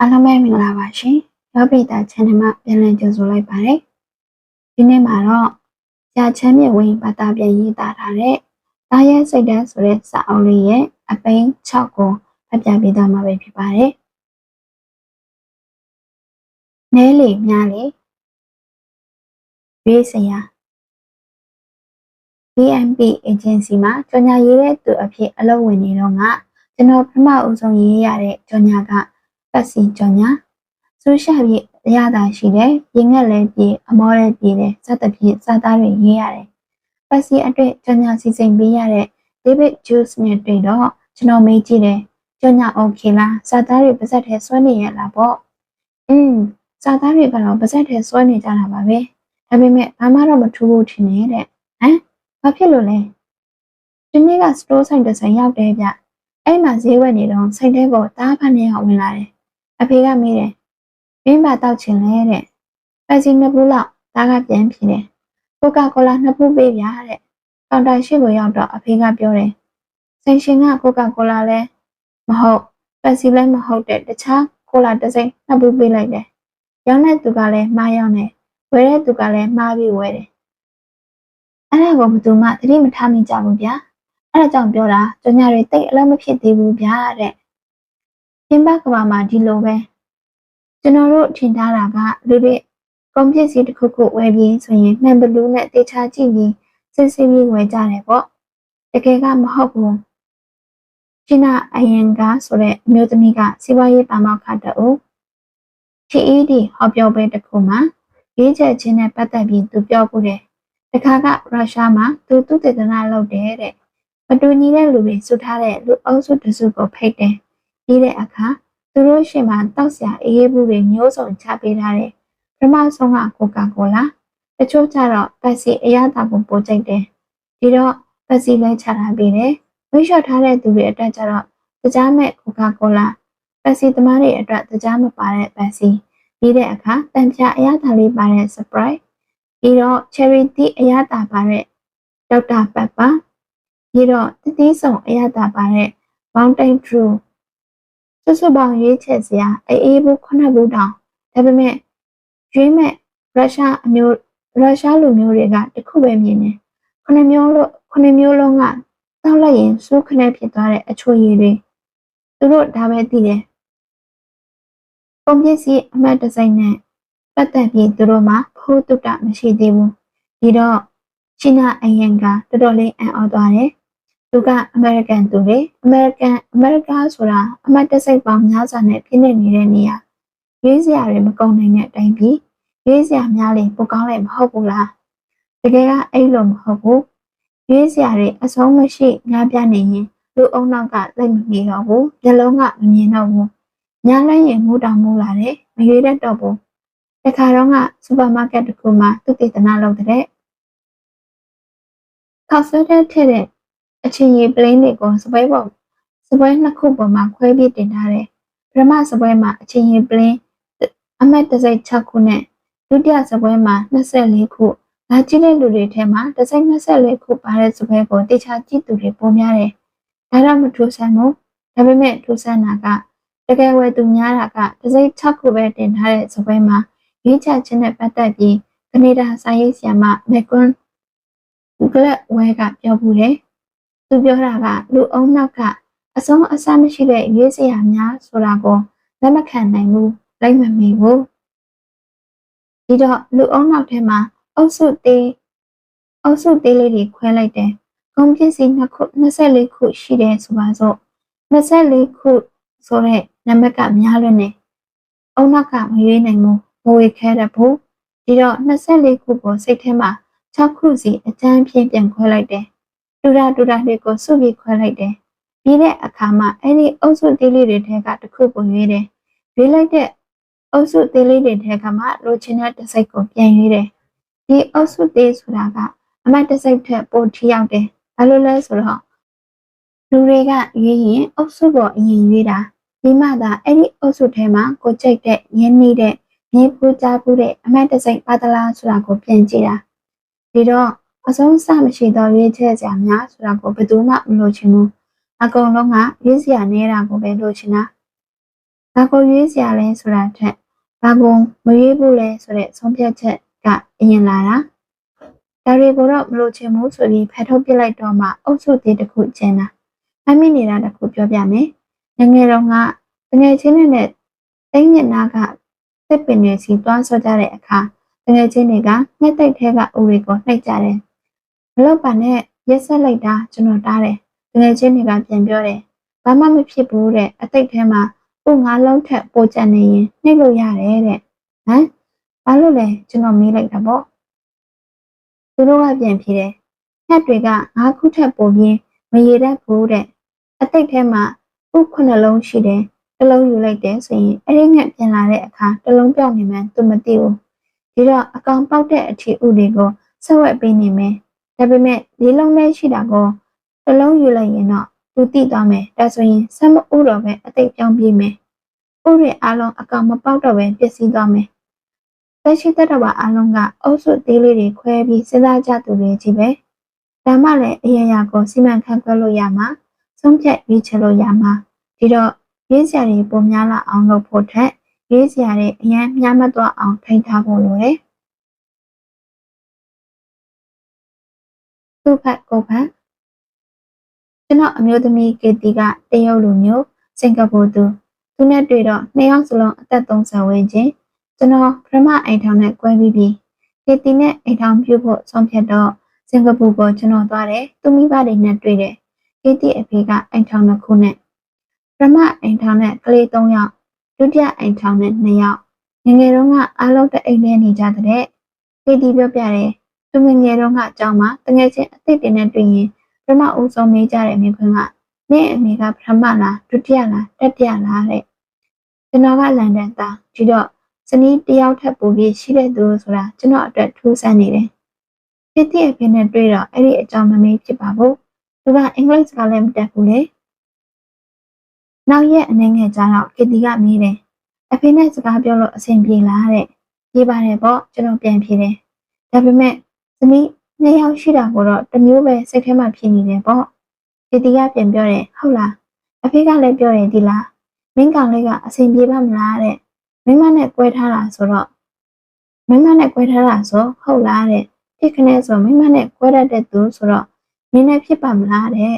အားလုံးပဲမင်္ဂလာပါရှင်။ရောပိတာ channel မှာပြန်လည်ကြိုဆိုလိုက်ပါတယ်။ဒီနေ့မှာတော့ကြာချမ်းမြဝင်းဘာသာပြန်ရေးသားထားတဲ့တာရဲစိတ်တန်းဆိုတဲ့စာအုပ်လေးရဲ့အပိန်း6ကိုဖတ်ပြပေးသွားမှာပဲဖြစ်ပါတယ်။နဲလေမြားလေရေးစရာ BNP agency မှာကြော်ညာရေးတဲ့သူအဖြစ်အလုပ်ဝင်နေတော့ကကျွန်တော်ပထမအဦးဆုံးရေးရတဲ့ကြော်ညာက ပတ်စီကြော်ညာစူးရှာပြည့်အရသာရှိတယ်ရင်ငက်လည်းပြည့်အမောလည်းပြည့်တယ်စသဖြင့်စာသားတွေရေးရတယ်ပတ်စီအတွက်ကြော်ညာစီစဉ်ပေးရတဲ့ David Juice နဲ့တွေ့တော့ကျွန်တော်မေးကြည့်တယ်ကြော်ညာ okay လားစာသားတွေပါဇက်ထဲဆွဲနေရလားပေါ့อืมစာသားတွေကတော့ပါဇက်ထဲဆွဲနေကြတာပါပဲဒါပေမဲ့ဘာမှတော့မထူးဘူးထင်နေတဲ့ဟမ်ဘာဖြစ်လို့လဲဒီနေ့ကစတိုးဆိုင်တစ်ဆိုင်ရောက်တယ်ဗျအဲ့မှာဈေးဝယ်နေတော့ဆိုင်ထဲပေါ်တားဖတ်နေအောင်ဝင်လာတယ် အဖေကမေးတယ်မင်းပါတောက်ချင်လဲတဲ့ပက်စီနှစ်ဘူးလောက်တားကပြန်ဖြေတယ်ကိုကာကိုလာနှစ်ဘူးပေးဗျာတဲ့ကောင်တာရှိကိုရောက်တော့အဖေကပြောတယ်ဆိုင်ရှင်ကကိုကာကိုလာလဲမဟုတ်ပက်စီလည်းမဟုတ်တဲ့တခြားကိုလာတစ်စိမ်းနှစ်ဘူးပေးလိုက်တယ်ရောင်းတဲ့သူကလည်းမှားရောင်းတယ်ဝယ်တဲ့သူကလည်းမှားပြီးဝယ်တယ်အဲ့ဒါကိုဘယ်သူမှသတိမထားမိကြဘူးဗျာအဲ့ဒါကြောင့်ပြောတာကျညာတွေတိတ်အလုံးမဖြစ်သေးဘူးဗျာတဲ့ ပြင်ပကဘာမှာဒီလိုပဲကျွန်တော်တို့ထင်ထားတာကလူတွေကုန်ပစ္စည်းတစ်ခုခုဝယ်ပြီးဆိုရင်မှန်ဘလူးနဲ့တေချာကြည့်ပြီးစစ်စစ်ပြီးဝယ်ကြတယ်ပေါ့တကယ်ကမဟုတ်ဘူးချီနာအယင်ကဆိုတဲ့အမျိုးသမီးကစီးပွားရေးပါမောက္ခတူ PED ဟောပြောပွဲတစ်ခုမှာရေးချက်ချင်းနဲ့ပတ်သက်ပြီးသူပြောဖို့တယ်တခါကရုရှားမှာသူသူတေသနာလုပ်တယ်တဲ့မတူညီတဲ့လူတွေစုထားတဲ့လူအုပ်စုတစုကိုဖိတ်တယ် ပြီးတဲ့အခါသူတို့ရှင်မှာတောက်စရာအေးအေးဘူးတွေမျိုးစုံချပေးထားတယ်ပထမဆုံးကကိုကာကိုလာတချို့ကျတော့ပတ်စီအရသာကိုပိုကြိုက်တယ်ဒီတော့ပတ်စီလဲချထားပေးတယ်ဝိရှော့ထားတဲ့သူတွေအတွက်ကျတော့တကြားမဲ့ကိုကာကိုလာပတ်စီသမားတွေအတွက်တကြားမပါတဲ့ပတ်စီပြီးတဲ့အခါတန်ပြအရသာလေးပါတဲ့ surprise ပြီးတော့ charity အရသာပါတဲ့ဒေါက်တာပတ်ပါပြီးတော့တတိဆောင်အရသာပါတဲ့ mountain true စွစွပေါင်းရွေးချက်စရာအေးအေးဘူးခုနှစ်ဘူးတောင်ဒါပေမဲ့ရွေးမဲ့ရုရှားအမျိုးရုရှားလူမျိုးတွေကတခုပဲမြင်တယ်ခုနှစ်မျိုးလို့ခုနှစ်မျိုးလုံးကတောက်လိုက်ရင်စူးခနဲ့ဖြစ်သွားတဲ့အချိုရည်တွေသူတို့ဒါပဲသိတယ်ပုံပစ္စည်းအမှတ်တစိုက်နဲ့ပတ်သက်ပြီးသူတို့မှာဖို့တုတ္တမရှိသေးဘူးဒီတော့ချီနာအရင်ကတော်တော်လေးအံ့ဩသွားတယ် သူကအမေရိကန်သူတွေအမေရိကန်အမေရိကဆိုတာအမတ်တစိတ်ပေါင်းများစွာနဲ့ပြည့်နေနေတဲ့နေရာရွေးစရာတွေမကုန်နိုင်တဲ့အတိုင်းပြီးရွေးစရာများလေပိုကောင်းလည်းမဟုတ်ဘူးလားတကယ်ကအဲ့လိုမဟုတ်ဘူးရွေးစရာတွေအဆုံးမရှိများပြနေရင်လူအုံနောက်ကလက်မမီတော့ဘူးမျက်လုံးကမမြင်တော့ဘူးညားလိုက်ရင်မူတောင်မူလာတယ်မရွေးတတ်တော့ဘူးတခါတော့ကစူပါမားကတ်တစ်ခုမှာသူတေသနာလုပ်တဲ့ခောက်ဆွဲတဲ့ထည့်တဲ့ အချင်းကြီးပလင်းတွေကိုစပွဲပေါ်စပွဲနှစ်ခုပေါ်မှာခွဲပြီးတင်ထားတယ်ပထမစပွဲမှာအချင်းကြီးပလင်းအမတ်တစိတ်6ခုနဲ့ဒုတိယစပွဲမှာ24ခုလာကြည့်တဲ့လူတွေထဲမှာတစိမ့်24ခုပါတဲ့စပွဲကိုတေချာကြည့်သူတွေပုံများတယ်ဒါတော့မထူးဆန်းဘူးဒါပေမဲ့ထူးဆန်းတာကတကယ်ဝယ်သူများတာကတစိမ့်6ခုပဲတင်ထားတဲ့စပွဲမှာရွေးချယ်ခြင်းနဲ့ပတ်သက်ပြီးကနေဒါစာရေးဆရာမမက်ကွန်ဂလက်ဝဲကပြောမှုတယ်။ သူပြောတာကလူအုံနောက်ကအဆုံးအစမရှိတဲ့ရွေးစရာများဆိုတာကိုလက်မခံနိုင်ဘူးလိုက်မမီဘူး။ဒီတော့လူအုံနောက်ထဲမှာအုပ်စုသေးအုပ်စုသေးလေးတွေခွဲလိုက်တယ်။ကုန်ပစ္စည်းနှစ်ခု24ခုရှိတယ်ဆိုပါစို့24ခုဆိုတဲ့နံပါတ်ကများလွန်းနေ။အုံနောက်ကမရွေးနိုင်ဘူးမဝေခဲတဲ့ဘူးဒီတော့24ခုကိုစိတ်ထဲမှာ6ခုစီအကျန်းဖြင့်ပြန်ခွဲလိုက်တယ် တူတာတူတာတွေကိုစုပြီးခွဲလိုက်တယ်ပြီးတဲ့အခါမှာအဲ့ဒီအုပ်စုသေးလေးတွေထဲကတစ်ခုကိုရွေးတယ်ရွေးလိုက်တဲ့အုပ်စုသေးလေးတွေထဲကမှလိုချင်တဲ့တစ်စိတ်ကိုပြန်ရွေးတယ်ဒီအုပ်စုသေးဆိုတာကအမတ်တစ်စိတ်ထက်ပိုထိရောက်တယ်ဘာလို့လဲဆိုတော့လူတွေကရွေးရင်အုပ်စုကိုအရင်ရွေးတာဒီမှသာအဲ့ဒီအုပ်စုထဲမှာကိုကြိတ်တဲ့ရင်းနှီးတဲ့မြေပူကြပူတဲ့အမတ်တစိမ့်ပါတလားဆိုတာကိုပြန်ကြည့်တာဒီတော့ အဆုံးစမရှိတော့ရွေးချယ်စရာများဆိုတာကိုဘယ်သူမှမလိုချင်ဘူးအကုန်လုံးကရွေးစရာနေတာကိုပဲလိုချင်တာဘာကိုရွေးစရာလဲဆိုတာထက်ဘာကိုမရွေးဘူးလဲဆိုတဲ့ဆုံးဖြတ်ချက်ကအရင်လာတာဒါတွေကိုတော့မလို့ချင်ဘူးဆိုပြီးဖတ်ထုတ်ပြလိုက်တော့မှအုပ်စုသေးတစ်ခုကျင်းတာအမိနေတာတစ်ခုပြောပြမယ်ငယ်ငယ်တော့ကတငယ်ချင်းတွေနဲ့တိတ်ညနာကစစ်ပင်တွေစီတွားဆော့ကြတဲ့အခါတငယ်ချင်းတွေကငှက်တိတ်ထဲကအိုတွေကိုနှိပ်ကြတယ် မလို့ပါနဲ့ရက်ဆက်လိုက်တာကျွန်တော်တားတယ်တငယ်ချင်းတွေကပြန်ပြောတယ်ဘာမှမဖြစ်ဘူးတဲ့အသိထဲမှာကိုငါးလုံးထက်ပိုကျန်နေရင်နှိပ်လို့ရတယ်တဲ့ဟမ်ဘာလို့လဲကျွန်တော်မေးလိုက်တာပေါ့သူတို့ကပြန်ဖြေတယ်ငှက်တွေကငါးခုထက်ပိုပြီးမရေတတ်ဘူးတဲ့အသိထဲမှာခုခုနှလုံးရှိတယ်တစ်လုံးယူလိုက်တယ်ဆိုရင်အဲ့ဒီငှက်ပြန်လာတဲ့အခါတစ်လုံးပြောင်းနေမှန်းသူမသိဘူးဒီတော့အကောင်ပေါက်တဲ့အထီဥတွေကိုဆက်ဝက်ပေးနေမယ် ဒါပေမဲ့လေးလုံးနဲ့ရှိတာကိုတစ်လုံးယူလိုက်ရင်တော့သူတိသွားမယ်ဒါဆိုရင်ဆက်မဥတော့ပဲအသိပြောင်းပြေးမယ်ဥတွေအားလုံးအကောင်မပေါက်တော့ပဲပျက်စီးသွားမယ်သက်ရှိတတ်တော်ပါအားလုံးကအုပ်စုသေးလေးတွေခွဲပြီးစဉ်းစားကြသူတွေကြီးပဲဒါမှလည်းအရာရာကိုစီမံခန့်ခွဲလို့ရမှာဆုံးဖြတ်ရွေးချယ်လို့ရမှာဒီတော့ရေးစရာတွေပုံများလာအောင်လုပ်ဖို့ထက်ရေးစရာတွေအရင်များမသွားအောင်ထိန်းထားဖို့လိုတယ် သူ့ဖက်ကိုဖက်ကျွန်တော်အမျိုးသမီးကေတီကတရုတ်လူမျိုးစင်ကာပူသူသူနဲ့တွေ့တော့နှစ်ယောက်စလုံးအသက်30ဝန်းကျင်ကျွန်တော်ပထမအိမ်ထောင်နဲ့꿰ပြီးပြီးကေတီနဲ့အိမ်ထောင်ပြုဖို့ဆုံးဖြတ်တော့စင်ကာပူကိုကျွန်တော်သွားတယ်သူမိဘတွေနဲ့တွေ့တယ်ကေတီအဖေကအိမ်ထောင်တစ်ခုနဲ့ပထမအိမ်ထောင်နဲ့ကလေး3ယောက်ဒုတိယအိမ်ထောင်နဲ့2ယောက်ငငယ်တုန်းကအားလုံးတအိမ်ထဲနေကြတဲ့ကေတီပြောပြတယ် သူငငယ်တုန်းကအကြောင်းမှာတငယ်ချင်းအစ်စ်တွေနဲ့တွေ့ရင်ပထမဦးဆုံးမေးကြတဲ့မိခွန်းကနင့်အမေကပထမလားဒုတိယလားတတိယလားတဲ့ကျွန်တော်ကလန်ဒန်သားဒီတော့ဇနီးတယောက်ထပ်ပိုပြီးရှိတဲ့သူဆိုတာကျွန်တော်အတွက်ထူးဆန်းနေတယ်ပြည့်တည့်အဖြစ်နဲ့တွေ့တော့အဲ့ဒီအကြောင်းမမေးဖြစ်ပါဘူးသူကအင်္ဂလိပ်စကားလည်းမတတ်ဘူးလေနောက်ရက်အနေငယ်ကျတော့ကီတီကမေးတယ်အဖေနဲ့စကားပြောလို့အဆင်ပြေလားတဲ့ပြေးပါတယ်ပေါ့ကျွန်တော်ပြန်ဖြေတယ်ဒါပေမဲ့ ဇနီးနှစ်ယောက်ရှိတာကိုတော့တမျိုးပဲစိတ်ထဲမှာဖြစ်နေတယ်ပေါ့ကီတီကပြန်ပြောတယ်ဟုတ်လားအဖေကလည်းပြောတယ်ဒီလားမင်းကောင်လေးကအဆင်ပြေပါမလားတဲ့မိမနဲ့꿰ထားတာဆိုတော့မိမနဲ့꿰ထားတာဆိုဟုတ်လားတဲ့ဖြစ်ခနဲ့ဆိုမိမနဲ့꿰ရတဲ့သူဆိုတော့နင်းနဲ့ဖြစ်ပါမလားတဲ့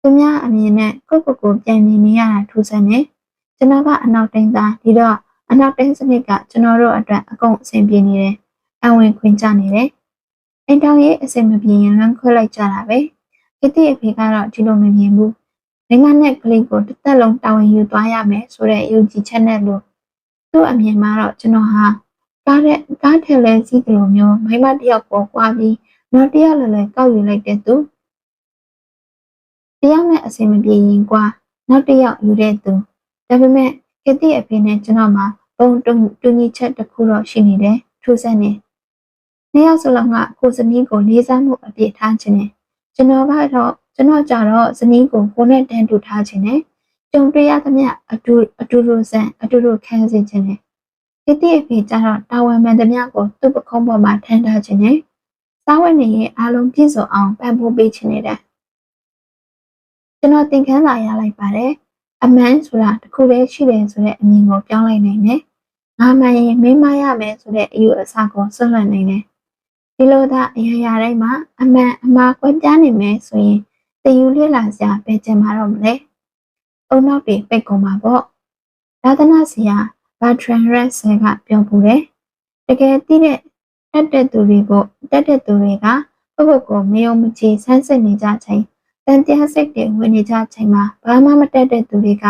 သူများအမြင်နဲ့ကိုယ့်ကိုယ်ကိုပြန်မြင်နေရတာထူးဆန်းနေကျွန်တော်ကအနောက်တိုင်းသားဒီတော့အနောက်တိုင်းစနစ်ကကျွန်တော်တို့အတွက်အကုန်အဆင်ပြေနေတယ် အဝင်ခွင့်ကြနေတယ်အိမ်တောင်ရေးအဆင်မပြေရင်လမ်းခွဲလိုက်ကြတာပဲကိတိအဖေကတော့ဒီလိုမမြင်ဘူးမိမနဲ့ကလေးကိုတစ်သက်လုံးတာဝန်ယူသွားရမယ်ဆိုတဲ့ယုံကြည်ချက်နဲ့လို့သူ့အမြင်မှာတော့ကျွန်တော်ဟာကားတဲ့ကားထဲလဲစီးတယ်လို့မျိုးမိမတယောက်ပေါ်ကွာပြီးနောက်တယောက်လည်းလည်းကောက်ယူလိုက်တဲ့သူတယောက်နဲ့အဆင်မပြေရင်ကွာနောက်တယောက်ယူတဲ့သူဒါပေမဲ့ကတိအဖေနဲ့ကျွန်တော်မှာဘုံတူညီချက်တစ်ခုတော့ရှိနေတယ်ထူးဆန်းနေ နှစ်ယောက်စလုံးကကိုစနီးကိုလေးစားမှုအပြည့်ထားခြင်းနဲ့ကျွန်တော်ကတော့ကျွန်တော်ကြတော့ဇနီးကိုကိုနဲ့တန်းတူထားခြင်းနဲ့ကြုံတွေ့ရသမျှအတူအတူတူဆန်အတူတူခံစေခြင်းနဲ့တိတိအဖေကြတော့တာဝန်မှန်သမျှကိုသူ့ပခုံးပေါ်မှာထမ်းထားခြင်းနဲ့စားဝတ်နေရေးအားလုံးပြည့်စုံအောင်ပံ့ပိုးပေးခြင်းနဲ့တဲ့ကျွန်တော်သင်ခန်းစာရလိုက်ပါတယ်အမှန်ဆိုတာတခုပဲရှိတယ်ဆိုတဲ့အမြင်ကိုပြောင်းလိုက်နိုင်တယ်ငါမှရင်မင်းမရမယ်ဆိုတဲ့အယူအဆကိုဆွလွတ်နိုင်တယ် ဒီလိုသာအရာရာတိုင်းမှာအမှန်အမှားကွဲပြားနေမယ်ဆိုရင်တယူလေးလာစရာပဲကျင်မှာတော့မလဲ။အုံနောက်တွေပိတ်ကုန်မှာပေါ့။သာသနာဆရာဘာထရန်ရက်ဆယ်ကပြောပူတယ်။တကယ်သိတဲ့တက်တဲ့သူတွေကိုတက်တဲ့သူတွေကပုဂ္ဂိုလ်ကိုမယုံမကြည်ဆန်းစစ်နေကြချိန်တန်တရားစိတ်တွေဝင်နေကြချိန်မှာဘာမှမတက်တဲ့သူတွေက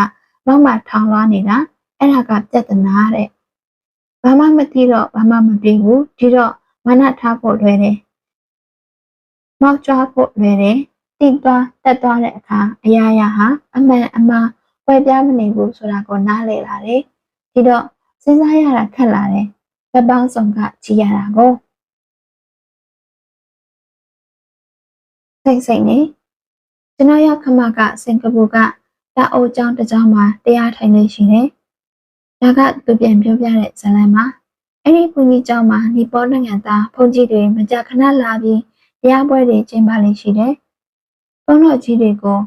နောက်မှထောင်လွှားနေတာအဲ့ဒါကပြဿနာတဲ့။ဘာမှမသိတော့ဘာမှမပြီးဘူးဒီတော့ မနထားဖို့လွယ်တယ်။မောက်ကြွားဖို့လွယ်တယ်တည်သွားတက်သွားတဲ့အခါအရာရာဟာအမှန်အမှားဝယ်ပြားမနေဘူးဆိုတာကိုနားလည်လာတယ်။ဒီတော့စဉ်းစားရတာခက်လာတယ်။ဘက်ပေါင်းစုံကကြည်ရတာကိုစိတ်စိတ်နေကျွန်တော်ရောက်ခမကစင်ကာပူကတအိုးကျောင်းတစ်ကျောင်းမှာတရားထိုင်နေရှိတယ်။ဒါကသူပြန်ပြောပြတဲ့ဇလန်မှာ အဲ့ဒီဘုန်းကြီးကျောင်းမှာနီပေါနိုင်ငံသားဘုန်းကြီးတွေမကြာခဏလာပြီးတရားပွဲတွေကျင်းပနေရှိတယ်။ဘုန်းတော်ကြီးတွေကို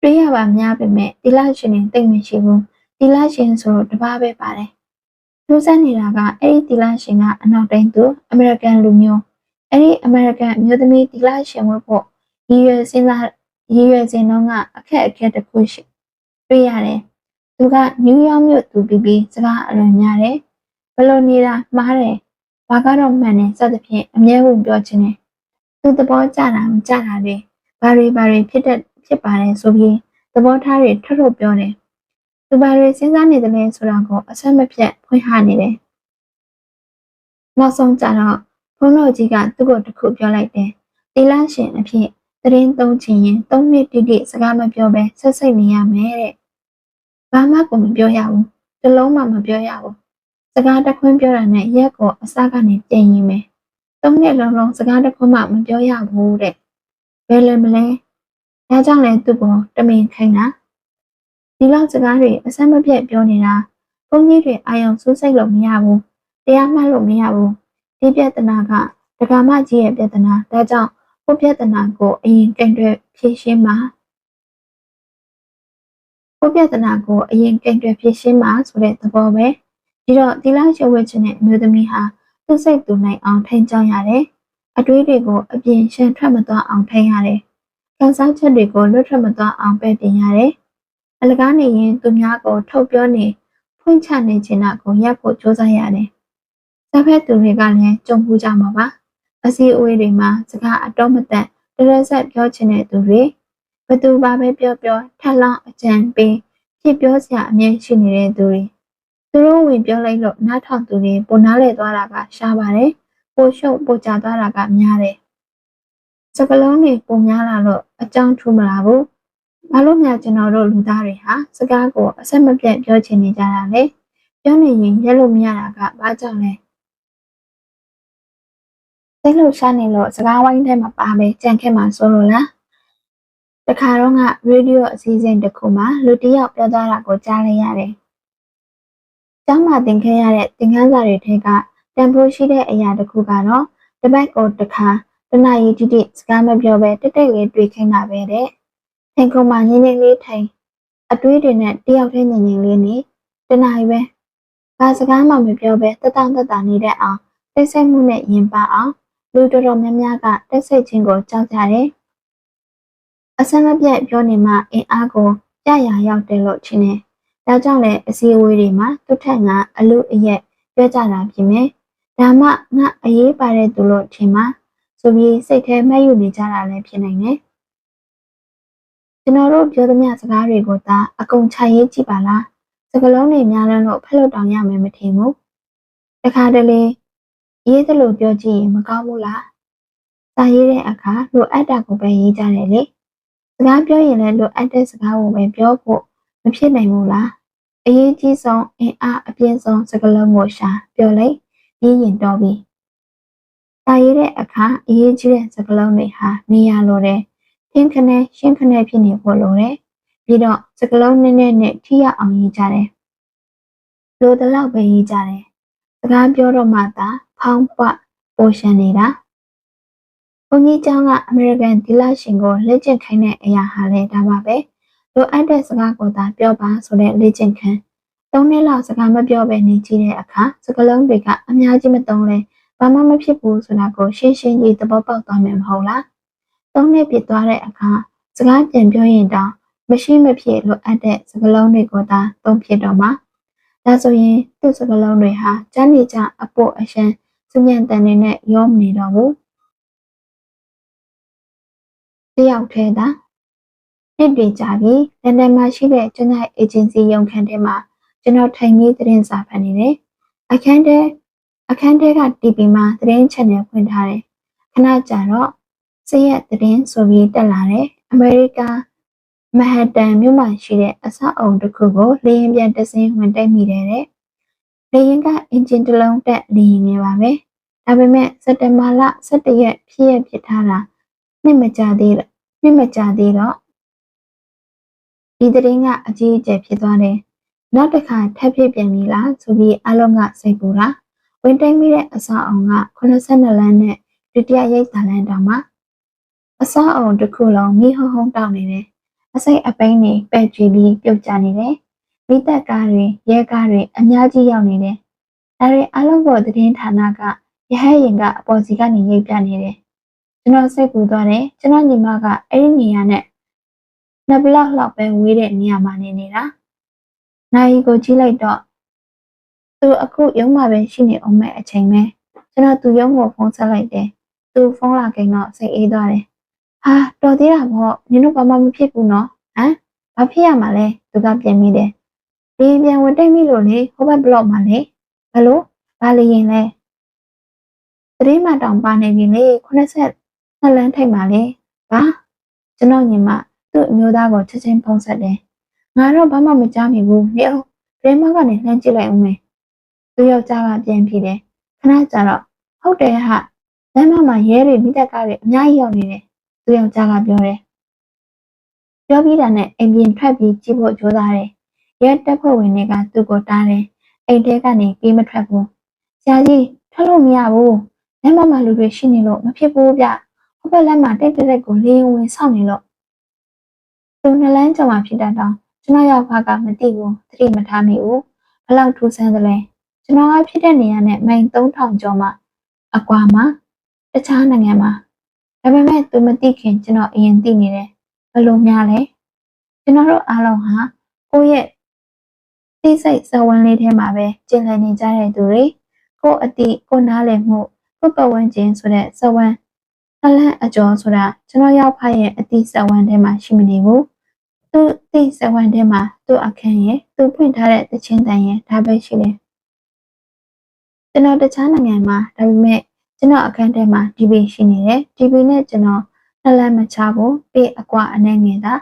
တွေ့ရပါများပေမဲ့တီလာရှင်ရင်တိတ်မရှိဘူးတီလာရှင်ဆိုတော့တပားပဲပါတယ်ထူးဆန်းနေတာကအဲ့ဒီတီလာရှင်ကအနောက်တိုင်းသူအမေရိကန်လူမျိုးအဲ့ဒီအမေရိကန်အမျိုးသမီးတီလာရှင်ဝတ်ဖို့ရည်ရွယ်စဉ်းစားရည်ရွယ်စဉ်တော့ကအခက်အခဲတစ်ခုရှိတွေ့ရတယ် သူကနယူးယောက်မြို့သူပြီးပြီးစကားအလွန်များတယ်ဘယ်လိုနေတာမှားတယ်ဘာကတော့မှန်တယ်စသဖြင့်အမြဲဝင်ပြောခြင်းနဲ့သူသဘောကျတာမကျတာတွေဘာတွေဘာတွေဖြစ်တဲ့ဖြစ်ပါတယ်ဆိုပြီးသဘောထားတွေထွက်ထုတ်ပြောတယ်။သူဘာတွေစဉ်းစားနေတယ်လဲဆိုတာကိုအဆက်မပြတ်ဖွင့်ဟနေတယ်။နောက်ဆုံးကျတော့ဘုန်းတော်ကြီးကသူ့ကိုတခုပြောလိုက်တယ်။တီလာရှင်အဖြစ်သတင်းသုံးချင်ရင်၃နှစ်တိတိစကားမပြောဘဲဆက်စိတ်နေရမယ်တဲ့။ ဘာမှကိုမပြောရဘူး။တလုံးမှမပြောရဘူး။စကားတခွန်းပြောတာနဲ့ရက်ကိုအစကနေပြင်ရင်မယ်။သုံးနှစ်လုံးလုံးစကားတခွန်းမှမပြောရဘူးတဲ့။ဘယ်လဲမလဲ။ဒါကြောင့်လည်းသူ့ကိုတမင်ခိုင်းတာဒီလောက်စကားတွေအဆက်မပြတ်ပြောနေတာဘုန်းကြီးတွေအာယုံစူးစိတ်လို့မရဘူးတရားမှတ်လို့မရဘူးဒီပြဿနာကဒကာမကြီးရဲ့ပြဿနာဒါကြောင့်ဘုပြဿနာကိုအရင်ကင်တွယ်ဖြေရှင်းပါ ဘုပြဿနာကိုအရင်ကင်တွယ်ဖြေရှင်းပါဆိုတဲ့သဘောပဲဒီတော့ဒီလောက်ရုပ်ဝဲခြင်းနဲ့အမျိုးသမီးဟာသူ့စိတ်သူနိုင်အောင်ထိန်းချောင်းရတယ်အတွေးတွေကိုအပြင်ရှန်ထွက်မသွားအောင်ထိန်းရတယ်ခံစားချက်တွေကိုလွတ်ထွက်မသွားအောင်ပဲပြင်ရတယ်။အလကားနေရင်သူများကိုထုတ်ပြောနေဖွင့်ချနေခြင်းနာကိုရပ်ဖို့ကြိုးစားရတယ်။စားဖက်သူတွေကလည်းကြုံမှုကြမှာပါ။အစည်းအဝေးတွေမှာစကားအတော့မတန်တရဆက်ပြောချင်တဲ့သူတွေ ဘသူပါပဲပြောပြောထက်လောင်းအကြံပေးဖြစ်ပြောစရာအမြဲရှိနေတဲ့သူတွေသူတို့ဝင်ပြောလိုက်လို့နားထောင်သူတွေပုံနားလဲသွားတာကရှားပါတယ်။ပိုရှုပ်ပိုကြသွားတာကများတယ်။စကလုံးတွေပုံများလာလို့အကြောင်းထူးမလာဘူး။ဘာလို့များကျွန်တော်တို့လူသားတွေဟာစကားကိုအဆက်မပြတ်ပြောချင်နေကြတာလဲ။ပြောနေရင်ရက်လို့မရတာကဘာကြောင့်လဲ။စိတ်လှုပ်ရှားနေလို့စကားဝိုင်းထဲမှာပါပဲကြံခဲ့မှာဆိုလို့လား။ တခါတော့ကရေဒီယိုအစည်းအဝေးတစ်ခုမှာလူတစ်ယောက်ပြောသွားတာကိုကြားလိုက်ရတယ်။ကျောင်းမှာသင်ခဲ့ရတဲ့သင်ခန်းစာတွေထဲကတန်ဖိုးရှိတဲ့အရာတစ်ခုကတော့တပတ်ကိုတစ်ခါတနာရီတိတိစကားမပြောဘဲတက်တက်လေးတွေ့ခိုင်းတာပဲတဲ့။ထင်ကုန်မှငင်းငင်းလေးထိုင်အတွေးတွေနဲ့တယောက်တည်းငင်းငင်းလေးနေတနာရီပဲ။ဘာစကားမှမပြောဘဲတတောင့်တတနေတဲ့အောင်တိတ်ဆိတ်မှုနဲ့ရင်ပါအောင်လူတော်တော်များများကတိတ်ဆိတ်ခြင်းကိုကြောက်ကြတယ်။ အဆင်မပြတ်ပြောနေမှအင်အားကိုကြရရောက်တယ်လို့ထင်တယ်။ဒါကြောင့်လည်းအစည်းအဝေးတွေမှာသူ့ထက်ကအလူအရက်ပြောကြတာပြင်မယ်။ဒါမှငါအေးပါတဲ့သူလို့ထင်မှာဆိုပြီးစိတ်ထဲမှတ်ယူနေကြတာလည်းဖြစ်နိုင်တယ်။ကျွန်တော်တို့ပြောသမျှစကားတွေကိုသာအကုန်ချရေးကြည့်ပါလား။စကလုံးတွေများလန်းလို့ဖက်လို့တောင်ရမယ်မထင်ဘူး။တခါတလေရေးသလိုပြောကြည့်ရင်မကောင်းဘူးလား။စာရေးတဲ့အခါလိုအပ်တာကိုပဲရေးကြတယ်လေ။ စကားပြောရင်လည်းလိုအပ်တဲ့စကားကိုပဲပြောဖို့မဖြစ်နိုင်ဘူးလား။အရေးကြီးဆုံးအင်အားအပြည့်ဆုံးစကားလုံးကိုရှာပြောလိုက်ရေးရင်တော့ပြီ။စာရေးတဲ့အခါအရေးကြီးတဲ့စကားလုံးတွေဟာနေရာလိုတယ်။သင်ခနဲ့ရှင်းခနဲ့ဖြစ်နေဖို့လိုတယ်။ပြီးတော့စကားလုံးနည်းနည်းနဲ့ထိရအောင်ရေးကြတယ်။လိုတလောက်ပဲရေးကြတယ်။စကားပြောတော့မှသာဖောင်းပွပိုရှန်နေတာ။ဘု န်းကြီးကျောင်းကအမေရိကန်ဒီလာရှင်ကိုလက်ကျင့်ခိုင်းတဲ့အရာဟာလည်းဒါပါပဲ။လိုအပ်တဲ့စကားကိုသာပြောပါဆိုတဲ့လက်ကျင့်ခံ။သုံးနှစ်လောက်စကားမပြောဘဲနေကြည့်တဲ့အခါစကားလုံးတွေကအများကြီးမသုံးလဲဘာမှမဖြစ်ဘူးဆိုတာကိုရှင်းရှင်းကြီးသဘောပေါက်သွားမယ်မဟုတ်လား။သုံးနှစ်ပြည့်သွားတဲ့အခါစကားပြန်ပြောရင်တောင်မရှိမဖြစ်လိုအပ်တဲ့စကားလုံးတွေကိုသာသုံးဖြစ်တော့မှာ။ဒါဆိုရင်သူ့စကားလုံးတွေဟာကျန်းနေကြအဖို့အရှမ်းစညံတန်နေနဲ့ရောမနေတော့ဘူး။ တယောက်ထဲသာနှစ်တွေကြာပြီလန်ဒန်မှာရှိတဲ့ကျွန်တော် agency ရုံခန်းထဲမှာကျွန်တော်ထိုင်ပြီးသတင်းစာဖတ်နေတယ်။အခန်းထဲအခန်းထဲက TV မှာသတင်း channel ဖွင့်ထားတယ်။ခဏကြာတော့စရက်သတင်းဆိုပြီးတက်လာတယ်။အမေရိကမဟတ်တန်မြို့မှာရှိတဲ့အဆောက်အုံတစ်ခုကိုလေယာဉ်ပြန်တစင်းဝင်တိုက်မိတယ်တဲ့။လေယာဉ်ကအင်ဂျင်တစ်လုံးတက်လေယာဉ်ငယ်ပါပဲ။ဒါပေမဲ့စက်တဘာလ17ရက်ဖြစ်ရဖြစ်ထားတာ နှစ်မကြာသေးတော့နှစ်မကြာသေးတော့ဒီသတင်းကအကြီးအကျယ်ဖြစ်သွားတယ်။နောက်တစ်ခါထပ်ဖြစ်ပြန်ပြီလားဆိုပြီးအလုံးကစိတ်ပူတာ။ဝင်တိုင်းမိတဲ့အဆောက်အုံက82လမ်းနဲ့ဒုတိယရိပ်သာလမ်းတောင်မှာအဆောက်အုံတစ်ခုလုံးမိဟုံဟုံတောက်နေတယ်အစိတ်အပိန်းတွေပဲ့ကြွပြီးပြုတ်ကျနေတယ်မိသက်ကားတွေရဲကားတွေအများကြီးရောက်နေတယ်ဒါတွေအလုံးပေါ်သတင်းဌာနကရဟရင်ကအပေါ်စီကနေရိပ်ပြနေတယ် ကျွန်တော်စိတ်ကူသွားတယ်ကျွန်တော်ညီမကအဲ့ဒီနေရာနဲ့နှစ်ဘလောက်လောက်ပဲဝေးတဲ့နေရာမှာနေနေတာနိုင်ကိုကြည့်လိုက်တော့သူအခုရုံးမှာပဲရှိနေအောင်မဲ့အချိန်ပဲကျွန်တော်သူရုံးကိုဖုန်းဆက်လိုက်တယ်သူဖုန်းလာခင်တော့စိတ်အေးသွားတယ်ဟာတော်သေးတာပေါ့နင်တို့ဘာမှမဖြစ်ဘူးနော်ဟမ်ဘာဖြစ်ရမှာလဲသူကပြင်မိတယ်ဒီပြန်ဝင်တိတ်မိလို့လေဟိုဘက်ဘလော့မှာလေဘလို့ဘာလေရင်လဲသတိမှတောင်ပါနေပြီလေ80 နှစ်လန်းထိတ်မှာလေဘာကျွန်တော်ညီမသူ့အမျိုးသားကိုချက်ချင်းဖုန်းဆက်တယ်ငါတော့ဘာမှမကြားမိဘူးနေအောင်ဒရမကနေလှမ်းကြည့်လိုက်အောင်မယ်သူယောက်ျားကပြန်ပြေးတယ်ခဏကြာတော့ဟုတ်တယ်ဟာလမ်းမမှာရဲတွေမိသက်ကားတွေအများကြီးရောက်နေတယ်သူယောက်ျားကပြောတယ်ပြောပြီးတာနဲ့အိမ်ပြင်ထွက်ပြီးကြည့်ဖို့ကြိုးစားတယ်ရဲတပ်ဖွဲ့ဝင်တွေကသူ့ကိုတားတယ်အိမ်ထဲကနေပြေးမထွက်ဘူးဆရာကြီးထွက်လို့မရဘူးလမ်းမမှာလူတွေရှိနေလို့မဖြစ်ဘူးဗျ ဟိုဘက်လမ်းမှာတိတ်တိတ်ကိုလေးဝင်ဆောက်နေလို့သူနှလန်းကြောင်မှာဖြစ်တတ်တော့ကျွန်တော်ရောက်ခါကမသိဘူးသတိမထားမိဘူးဘလောက်ထူးဆန်းသလဲကျွန်တော်ကဖြစ်တဲ့နေရာနဲ့မိုင်3000ကျော်မှအကွာမှာတခြားနိုင်ငံမှာဒါပေမဲ့သူမသိခင်ကျွန်တော်အရင်သိနေတယ်ဘယ်လိုများလဲကျွန်တော်တို့အားလုံးဟာကိုယ့်ရဲ့သိစိတ်စဝန်းလေးထဲမှာပဲကျင်လည်နေကြတဲ့သူတွေကိုယ့်အတိကိုယ်နားလည်မှုကိုယ့်ပတ်ဝန်းကျင်ဆိုတဲ့စဝန်း အလန့်အကျော်ဆိုတာကျွန်တော်ရောက်ဖရဲ့အတိစဝန်းထဲမှာရှိမနေဘူးသူ့တိစဝန်းထဲမှာသူ့အခန်းရဲ့သူဖွင့်ထားတဲ့တခြင်းတန်ရဲ့ဒါပဲရှိတယ်ကျွန်တော်တခြားနိုင်ငံမှာဒါပေမဲ့ကျွန်တော်အခန်းထဲမှာ TV ရှိနေတယ် TV နဲ့ကျွန်တော်နှလန်းမချဘူးပေအကွာအနေငယ်တာ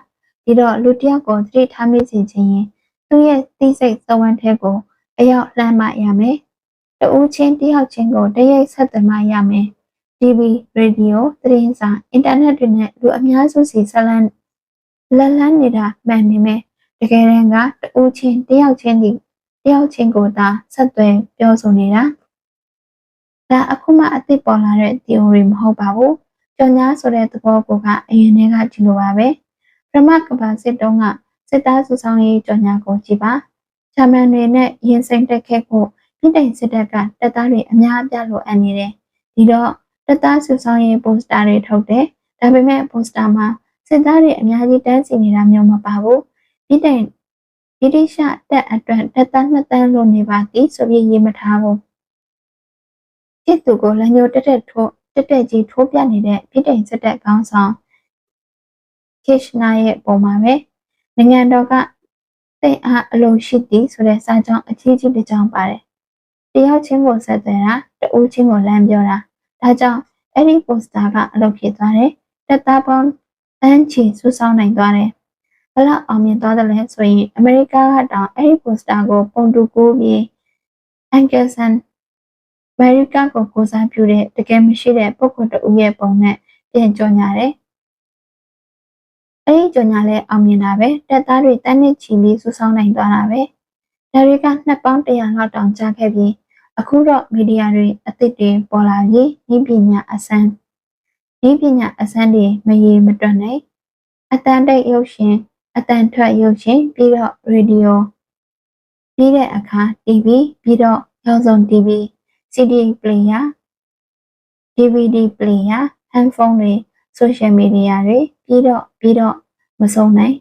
ဒီတော့လူတယောက်ကိုသတိထားမိစေခြင်းရင်သူ့ရဲ့သိစိတ်သဝန်းထဲကိုအရောက်လှမ်းမရမယ်တဦးချင်းတယောက်ချင်းကိုတရိပ်ဆက်သွယ်မရမယ် TV ရေဒီယိုသတင်းစာအင်တာနက်တွေနဲ့လူအများစုစီဆက်လန်းလက်လန်းနေတာမှန်နေမယ်တကယ်တမ်းကတဦးချင်းတယောက်ချင်းဒီတယောက်ချင်းကိုသာဆက်သွယ်ပြောဆိုနေတာဒါအခုမှအသိပေါ်လာတဲ့ theory မဟုတ်ပါဘူးကြော်ညာဆိုတဲ့သဘောကအရင်တည်းကဒီလိုပါပဲပရမကဘာစစ်တုံးကစစ်သားစုဆောင်ရေးကြော်ညာကိုကြည့်ပါဂျာမန်တွေနဲ့ရင်စိန်တက်ခဲ့ဖို့ပြည်တိုင်စစ်တပ်ကတပ်သားတွေအများအပြားလိုအပ်နေတယ်ဒီတော့ တပ်သားစုဆောင်ရေးပိုစတာတွေထုတ်တယ်ဒါပေမဲ့ပိုစတာမှာစစ်သားတွေအများကြီးတန်းစီနေတာမျိုးမပါဘူးပြည်တိုင်ဗြိတိရှတပ်အတွက်တပ်သားနှစ်တန်းလိုနေပါသည်ဆိုပြီးရေးမထားဘူးစစ်သူကိုလက်ညှိုးတက်တက်ထိုးတက်တက်ကြီးထိုးပြနေတဲ့ပြည်တိုင်စစ်တပ်ခေါင်းဆောင်ခေရှနာရဲ့ပုံမှာပဲနိုင်ငံတော်ကတိတ်အားအလိုရှိသည်ဆိုတဲ့စာကြောင်းအကြီးကြီးတစ်ကြောင်းပါတယ်။တယောက်ချင်းကိုဆက်သွယ်တာတဦးချင်းကိုလမ်းပြောတာ ဒါကြောင့်အဲ့ဒီပိုစတာကအလုပ်ဖြစ်သွားတယ်။တက်သားပေါင်းအန်းချီဆူဆောင်းနိုင်သွားတယ်။ဘလောက်အောင်မြင်သွားတယ်လဲဆိုရင်အမေရိကကတောင်အဲ့ဒီပိုစတာကိုပုံတူကိုပြီးအန်ကယ်ဆန်အမေရိကကိုကိုစားပြုတဲ့တကယ်မရှိတဲ့ပုဂ္ဂိုလ်တဦးရဲ့ပုံနဲ့ပြင်ကြော်ညာတယ်အဲ့ဒီကြော်ညာလဲအောင်မြင်တာပဲတက်သားတွေတန်းနစ်ချီပြီးစူးစောင်းနိုင်သွားတာပဲဒါတွေကနှစ်ပေါင်း100လောက်တောင်ကြာခဲ့ပြီး အခုတော့မီဒီယာတွေအသစ်တွေပေါ်လာပြီးဤပညာအစမ်းဤပညာအစမ်းတွေမရေမတွက်နိုင်အတန်တိတ်ရုပ်ရှင်အတန်ထွက်ရုပ်ရှင်ပြီးတော့ရေဒီယိုပြီးတဲ့အခါ TV ပြီးတော့ရောက်ဆုံး TV CD player DVD player handphone တွေ social media တွေပြီးတော့ပြီးတော့မဆုံးနိုင်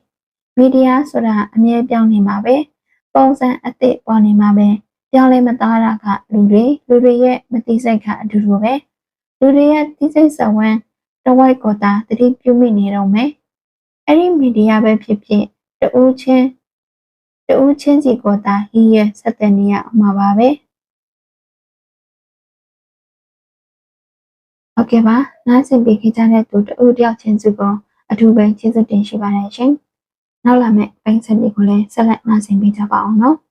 မီဒီယာဆိုတာအမြဲပြောင်းနေမှာပဲပုံစံအသစ်ပေါ်နေမှာပဲ ပြောင်းလဲမသားတာကလူတွေလူတွေရဲ့မသိစိတ်ကအတူတူပဲလူတွေရဲ့သိစိတ်စဝန်းတဝိုက်ကိုသာတတိပြုမိနေတော့မယ်အဲ့ဒီမီဒီယာပဲဖြစ်ဖြစ်တူးချင်းတူးချင်းစီကိုသာဟီးရဲ့ဆက်တဲ့နေရမှာပါပဲဟုတ်ကဲ့ပါနားဆင်ပေးခဲ့ကြတဲ့သူတဦးတယောက်ချင်းစုကိုအထူးပဲကျေးဇူးတင်ရှိပါတယ်ရှင်။နောက်လာမယ့်ပိုင်းဆက်တွေကိုလည်းဆက်လက်နားဆင်ပေးကြပါအောင်နော်။